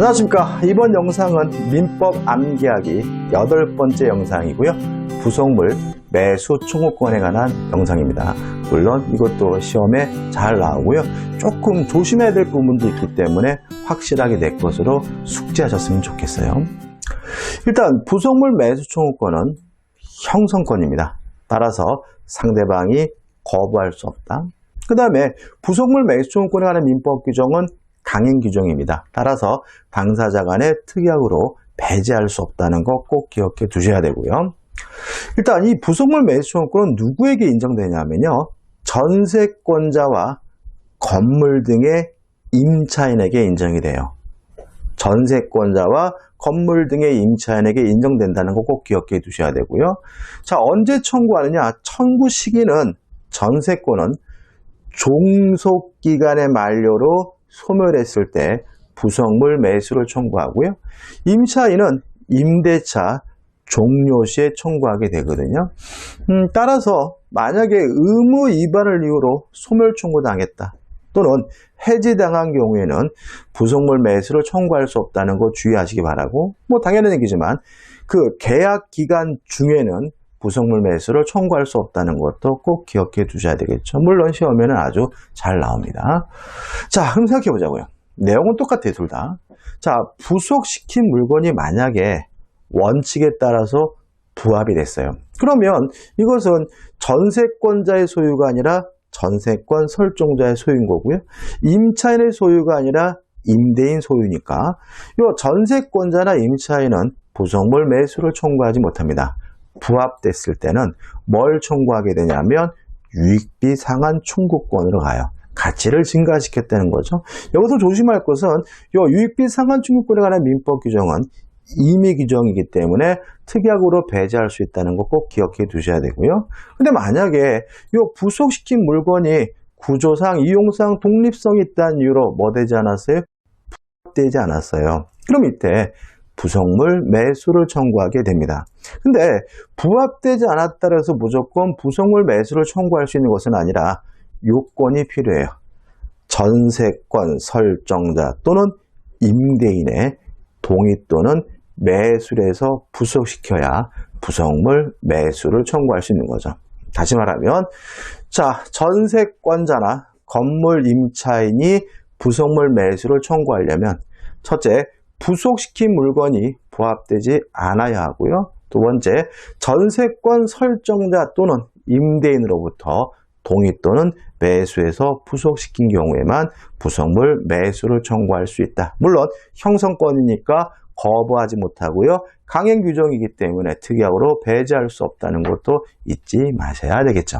안녕하십니까. 이번 영상은 민법 암기하기 여덟 번째 영상이고요. 부속물 매수 청구권에 관한 영상입니다. 물론 이것도 시험에 잘 나오고요. 조금 조심해야 될 부분도 있기 때문에 확실하게 내 것으로 숙지하셨으면 좋겠어요. 일단 부속물 매수 청구권은 형성권입니다. 따라서 상대방이 거부할 수 없다. 그 다음에 부속물 매수 청구권에 관한 민법 규정은 강행 규정입니다. 따라서 당사자 간의 특약으로 배제할 수 없다는 거 꼭 기억해 두셔야 되고요. 일단 이 부속물 매수 청구권은 누구에게 인정되냐면요. 전세권자와 건물 등의 임차인에게 인정이 돼요. 전세권자와 건물 등의 임차인에게 인정된다는 거 꼭 기억해 두셔야 되고요. 자, 언제 청구하느냐? 청구 시기는 전세권은 종속기간의 만료로 소멸했을 때 부속물 매수를 청구하고요. 임차인은 임대차 종료 시에 청구하게 되거든요. 음, 따라서 만약에 의무 위반을 이유로 소멸 청구당했다 또는 해지당한 경우에는 부속물 매수를 청구할 수 없다는 거 주의하시기 바라고 뭐 당연한 얘기지만 그 계약 기간 중에는 부속물 매수를 청구할 수 없다는 것도 꼭 기억해 두셔야 되겠죠. 물론 시험에는 아주 잘 나옵니다. 자, 그럼 생각해 보자고요. 내용은 똑같아요, 둘 다. 자, 부속시킨 물건이 만약에 원칙에 따라서 부합이 됐어요. 그러면 이것은 전세권자의 소유가 아니라 전세권 설정자의 소유인 거고요. 임차인의 소유가 아니라 임대인 소유니까 이 전세권자나 임차인은 부속물 매수를 청구하지 못합니다. 부합됐을 때는 뭘 청구하게 되냐면 유익비 상한 청구권으로 가요. 가치를 증가시켰다는 거죠. 여기서 조심할 것은 이 유익비 상한 청구권에 관한 민법 규정은 임의 규정이기 때문에 특약으로 배제할 수 있다는 거 꼭 기억해 두셔야 되고요. 근데 만약에 이 부속시킨 물건이 구조상, 이용상 독립성이 있다는 이유로 뭐 되지 않았어요? 부합되지 않았어요. 그럼 이때 부속물 매수를 청구하게 됩니다. 근데 부합되지 않았다 해서 무조건 부속물 매수를 청구할 수 있는 것은 아니라 요건이 필요해요. 전세권 설정자 또는 임대인의 동의 또는 매수를 해서 부속시켜야 부속물 매수를 청구할 수 있는 거죠. 다시 말하면 자 전세권자나 건물 임차인이 부속물 매수를 청구하려면 첫째 부속시킨 물건이 부합되지 않아야 하고요. 두 번째 전세권 설정자 또는 임대인으로부터 동의 또는 매수해서 부속시킨 경우에만 부속물 매수를 청구할 수 있다. 물론 형성권이니까 거부하지 못하고요. 강행 규정이기 때문에 특약으로 배제할 수 없다는 것도 잊지 마셔야 되겠죠.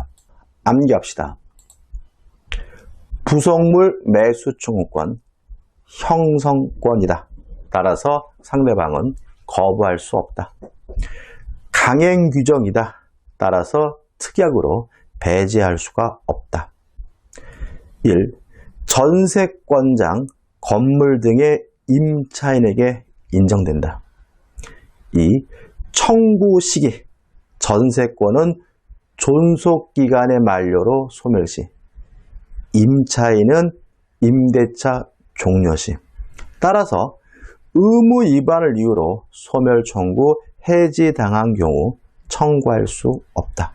암기합시다. 부속물 매수 청구권 형성권이다. 따라서 상대방은 거부할 수 없다. 강행 규정이다. 따라서 특약으로 배제할 수가 없다. 1. 전세권장, 건물 등의 임차인에게 인정된다. 2. 청구 시기, 전세권은 존속기간의 만료로 소멸시, 임차인은 임대차 종료시. 따라서 의무 위반을 이유로 소멸 청구, 해지당한 경우 청구할 수 없다.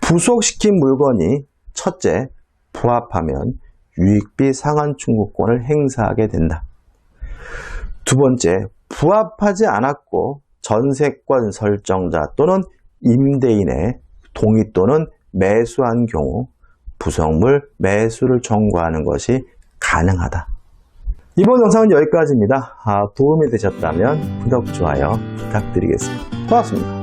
부속시킨 물건이 첫째, 부합하면 유익비 상한 청구권을 행사하게 된다. 두 번째, 부합하지 않았고 전세권 설정자 또는 임대인의 동의 또는 매수한 경우 부속물 매수를 청구하는 것이 가능하다. 이번 영상은 여기까지입니다. 아, 도움이 되셨다면 구독, 좋아요 부탁드리겠습니다. 고맙습니다.